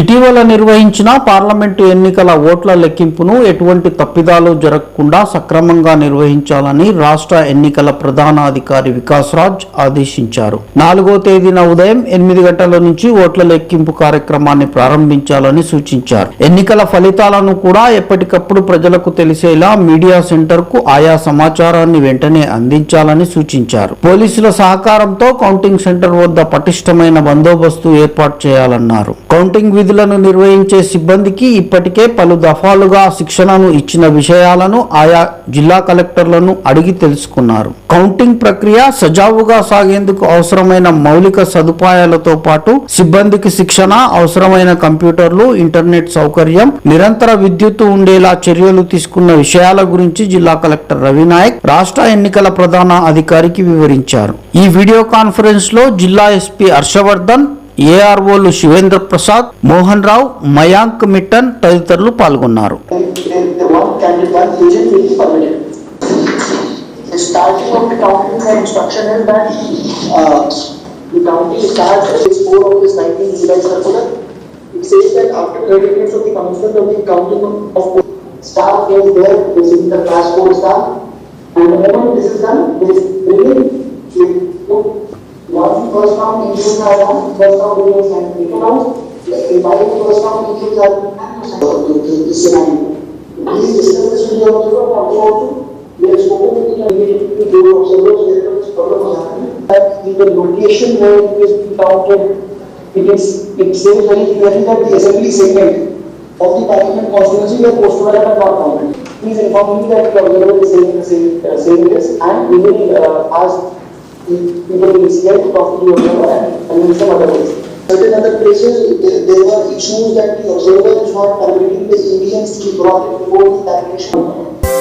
ఇటీవల నిర్వహించిన పార్లమెంటు ఎన్నికల ఓట్ల లెక్కింపును ఎటువంటి తప్పిదాలు జరగకుండా సక్రమంగా నిర్వహించాలని రాష్ట్ర ఎన్నికల ప్రధానాధికారి వికాస్ రాజ్ ఆదేశించారు. నాలుగో తేదీన ఉదయం ఎనిమిది గంటల నుంచి ఓట్ల లెక్కింపు కార్యక్రమాన్ని ప్రారంభించాలని సూచించారు. ఎన్నికల ఫలితాలను కూడా ఎప్పటికప్పుడు ప్రజలకు తెలిసేలా మీడియా సెంటర్కు ఆయా సమాచారాన్ని వెంటనే అందించాలని సూచించారు. పోలీసుల సహకారంతో కౌంటింగ్ సెంటర్ వద్ద పటిష్టమైన బందోబస్తు ఏర్పాటు చేయాలన్నారు. కౌంటింగ్ విధులను నిర్వహించే సిబ్బందికి ఇప్పటికే పలు దఫాలుగా శిక్షణను ఇచ్చిన విషయాలను ఆయా జిల్లా కలెక్టర్లను అడిగి తెలుసుకున్నారు. కౌంటింగ్ ప్రక్రియ సజావుగా సాగేందుకు అవసరమైన మౌలిక సదుపాయాలతో పాటు సిబ్బందికి శిక్షణ అవసరమైన కంప్యూటర్లు ఇంటర్నెట్ సౌకర్యం నిరంతర విద్యుత్తు ఉండేలా చర్యలు తీసుకున్న విషయాల గురించి జిల్లా కలెక్టర్ రవినాయక్ రాష్ట్ర ఎన్నికల ప్రధాన అధికారికి వివరించారు. ఈ వీడియో కాన్ఫరెన్స్లో జిల్లా ఎస్పీ హర్షవర్ధన్ ఏఆర్ఓలు శివేంద్ర ప్రసాద్ మోహన్ రావు మయాంక్ మిట్టన్ తదితరులు పాల్గొన్నారు the, the is this is the passport staff. And the moment this is done, this bringing, was found in 2000, was found in 1991, the body was in 2009. These this. are different also. We are spoken in immediately they were observers where this problem happened. But in the location where it is encountered, it is it says very clearly that the assembly segment of the parliament constituency where postal are not counted. Please inform me that you the same, uh, same place, and we will uh, ask to talk to the observer and, in some other ways. Certain other places, there, there were issues that the observer is not permitting the Indians to be brought before the tabulation.